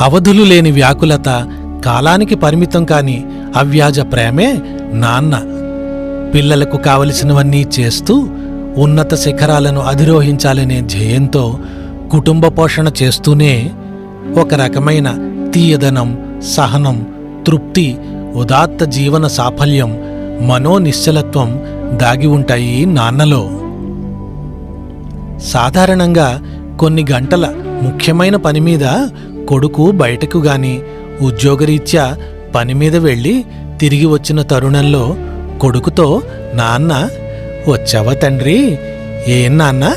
అవధులు లేని వ్యాకులత కాలానికి పరిమితం కాని అవ్యాజ ప్రేమే నాన్న. పిల్లలకు కావలసినవన్నీ చేస్తూ ఉన్నత శిఖరాలను అధిరోహించాలనే ధ్యేయంతో కుటుంబ పోషణ చేస్తూనే ఒక రకమైన తీయదనం సహనం తృప్తి ఉదాత్త జీవన సాఫల్యం మనోనిశ్చలత్వం దాగి ఉంటాయి నాన్నలో. సాధారణంగా కొన్ని గంటల ముఖ్యమైన పని మీద కొడుకు బయటకు గాని ఉద్యోగరీత్యా పని మీద వెళ్ళి తిరిగి వచ్చిన తరుణంలో కొడుకుతో నాన్న వచ్చావా తండ్రి? ఏం నాన్న?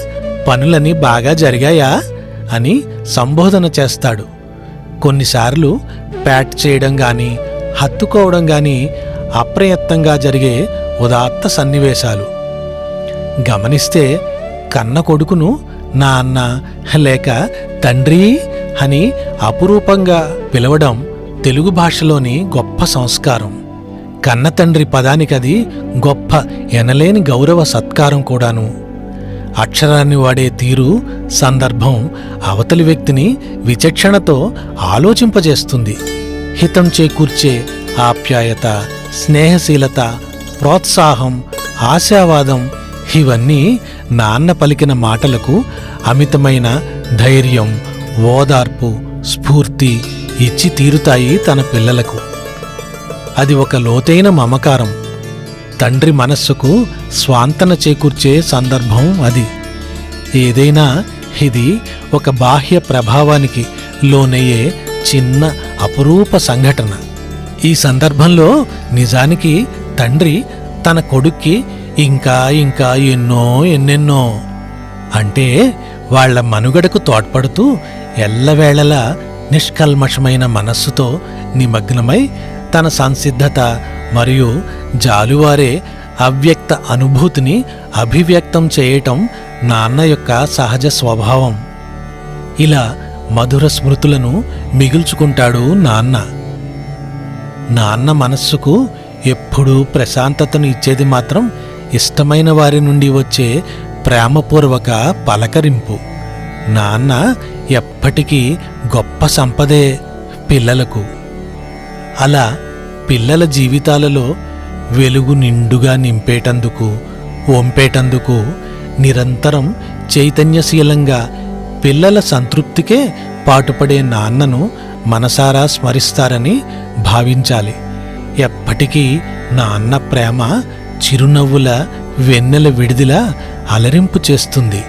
పనులని బాగా జరిగాయా? అని సంబోధన చేస్తాడు. కొన్నిసార్లు ప్యాట్ చేయడం గాని హత్తుకోవడం గాని అప్రయత్నంగా జరిగే ఉదాత్త సన్నివేశాలు. గమనిస్తే కన్న కొడుకును నాన్న లేక తండ్రి అని అపురూపంగా పిలవడం తెలుగు భాషలోని గొప్ప సంస్కారం. కన్నతండ్రి పదానికది గొప్ప ఎనలేని గౌరవ సత్కారం కూడాను. అక్షరాన్ని వాడే తీరు సందర్భం అవతలి వ్యక్తిని విచక్షణతో ఆలోచింపజేస్తుంది. హితం చేకూర్చే ఆప్యాయత స్నేహశీలత ప్రోత్సాహం ఆశావాదం ఇవన్నీ నాన్న పలికిన మాటలకు అమితమైన ధైర్యం ఓదార్పు స్ఫూర్తి ఇచ్చి తీరుతాయి తన పిల్లలకు. అది ఒక లోతైన మమకారం. తండ్రి మనస్సుకు స్వాంతన చేకూర్చే సందర్భం అది. ఏదైనా ఇది ఒక బాహ్య ప్రభావానికి లోనయ్యే చిన్న అపురూప సంఘటన. ఈ సందర్భంలో నిజానికి తండ్రి తన కొడుక్కి ఇంకా ఇంకా ఎన్నో ఎన్నెన్నో అంటే వాళ్ళ మనుగడకు తోడ్పడుతూ ఎల్లవేళలా నిష్కల్మషమైన మనస్సుతో నిమగ్నమై తన సంసిద్ధత మరియు జాలువారే అవ్యక్త అనుభూతిని అభివ్యక్తం చేయటం నాన్న యొక్క సహజ స్వభావం. ఇలా మధుర స్మృతులను మిగుల్చుకుంటాడు నాన్న. నాన్న మనస్సుకు ఎప్పుడూ ప్రశాంతతను ఇచ్చేది మాత్రం ఇష్టమైన వారి నుండి వచ్చే ప్రేమపూర్వక పలకరింపు. నాన్న ఎప్పటికీ గొప్ప సంపదే పిల్లలకు. అలా పిల్లల జీవితాలలో వెలుగు నిండుగా నింపేటందుకు ఓంపేటందుకు నిరంతరం చైతన్యశీలంగా పిల్లల సంతృప్తికే పాటుపడే నాన్నను మనసారా స్మరిస్తారని భావించాలి. ఎప్పటికీ నాన్న ప్రేమ చిరునవ్వుల వెన్నెల విడిదిలా అలరింపు చేస్తుంది.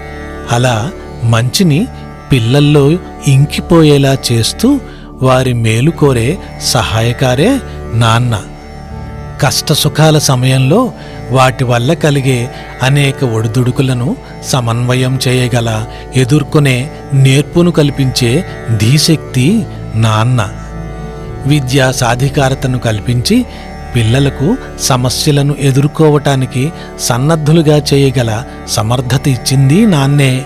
అలా మంచిని పిల్లల్లో ఇంకిపోయేలా చేస్తూ వారి మేలు కోరే సహాయకారే నాన్న. కష్టసుఖాల సమయంలో వాటి వల్ల కలిగే అనేక ఒడిదుడుకులను సమన్వయం చేయగల ఎదుర్కొనే నేర్పును కల్పించే ధీశక్తి నాన్న. విద్యా సాధికారతను కల్పించి పిల్లలకు సమస్యలను ఎదుర్కోవటానికి సన్నద్ధులుగా చేయగల సమర్థత ఇచ్చింది నాన్నే.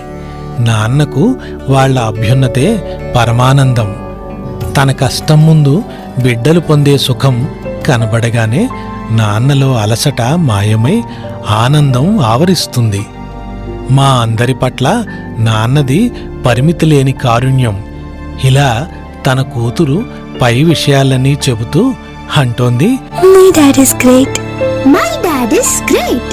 నాన్నకు వాళ్ళ అభ్యున్నతే పరమానందం. తన కష్టం ముందు బిడ్డలు పొందే సుఖం కనబడగానే నాన్నలో అలసట మాయమై ఆనందం ఆవరిస్తుంది. మా అందరి పట్ల నాన్నది పరిమితి లేని కారుణ్యం. ఇలా తన కూతురు పై విషయాలన్నీ చెబుతూ అంటోంది. My dad is great my dad is great